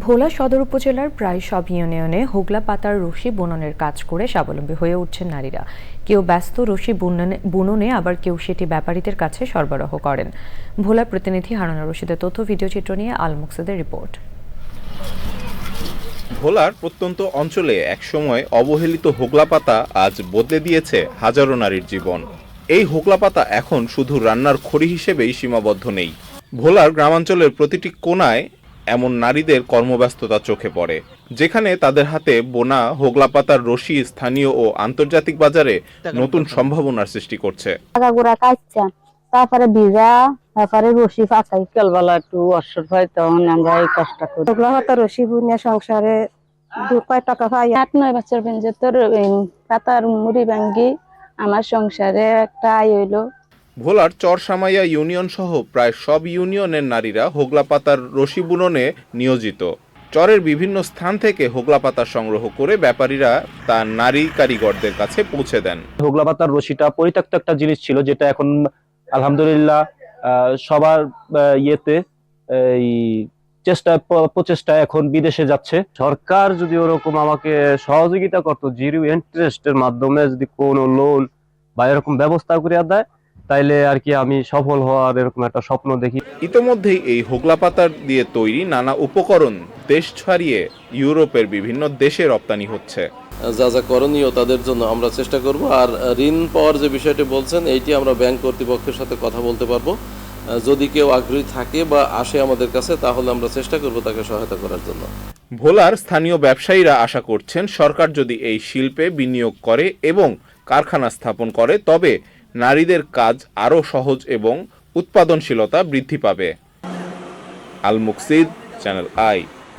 ভোলা সদর উপজেলার প্রায় সব ইউনিয়নে হোগলা পাতার রশি বুননের কাজ করে স্বাবলম্বী হয়ে উঠছেন নারীরা। কেউ ব্যস্ত রশি বুননে আবার কেউ সেটি ব্যাপারীদের কাছে সরবরাহ করেন। ভোলা প্রতিনিধি হারানা রশিদের তথ্য ভিডিওচিত্র নিয়ে আল মুকসেদের রিপোর্ট। ভোলার প্রত্যন্ত অঞ্চলে একসময় অবহেলিত হোগলা পাতা আজ বদলে দিয়েছে হাজারো নারীর জীবন। এই হোগলা পাতা এখন শুধু রান্নার খড়ি হিসেবেই সীমাবদ্ধ নেই। ভোলার গ্রামাঞ্চলের প্রতিটি কোনায় এমন নারীদের কর্মব্যস্ততা চোখে পড়ে যেখানে তাদের হাতে বোনা হোগলা পাতার রশি স্থানীয় ও আন্তর্জাতিক বাজারে নতুন সম্ভাবনার সৃষ্টি করছে। তারপরে ভিজা তারপরে রশি পাকাই বিকালবেলা একটু অবসর পাই তখন আমরা এই কাজটা করি। ওগুলো হয়তো রশি বুনিয়া সংসারে দু কয় টাকা পাই। আট নয় বছর বেঞ্জে তোর পাতার মুড়ি ভাঙ্গি আমার সংসারে একটা আয় হইল। ভোলার চরসামাইয়া ইউনিয়ন সহ প্রায় সব ইউনিয়নের নারীরা হোগলা পাতার রশি বুননে নিয়োজিত। চরের বিভিন্ন স্থান থেকে হোগলা পাতা সংগ্রহ করে ব্যাপারীরা তা নারী কারিগরদের কাছে পৌঁছে দেন। হোগলা পাতার রশিটা পরিত্যক্ত একটা জিনিস ছিল যেটা এখন, আলহামদুলিল্লাহ সবার ইয়েতে, এই চেষ্টা প্রচেষ্টা এখন বিদেশে যাচ্ছে। সরকার যদি ওরকম আমাকে সহযোগিতা করতো, জিরো ইন্টারেস্টের মাধ্যমে যদি কোনো লোন বা এরকম ব্যবস্থা করে দেয় তাইলে আর কি আমি সফল হওয়ার এরকম একটা স্বপ্ন দেখি। ইতোমধ্যেই এই হোগলা পাতার দিয়ে তৈরি নানা উপকরণ দেশ ছাড়িয়ে ইউরোপের বিভিন্ন দেশে রপ্তানি হচ্ছে। যা যা করণীয় তাদের জন্য আমরা চেষ্টা করব। আর ঋণ পাওয়ার যে বিষয়টি বলছেন এইটি আমরা ব্যাংক কর্তৃপক্ষের সাথে কথা বলতে পারব। যদি কেউ আগ্রহী থাকে বা আসে আমাদের কাছে তাহলে আমরা চেষ্টা করব তাকে সহায়তা করার জন্য। ভোলার স্থানীয় ব্যবসায়ীরা আশা করছেন সরকার যদি এই শিল্পে বিনিয়োগ করে এবং কারখানা স্থাপন করে তবে নারীদের কাজ আরও সহজ এবং উৎপাদনশীলতা বৃদ্ধি পাবে। আল মুকসিদ চ্যানেল আই।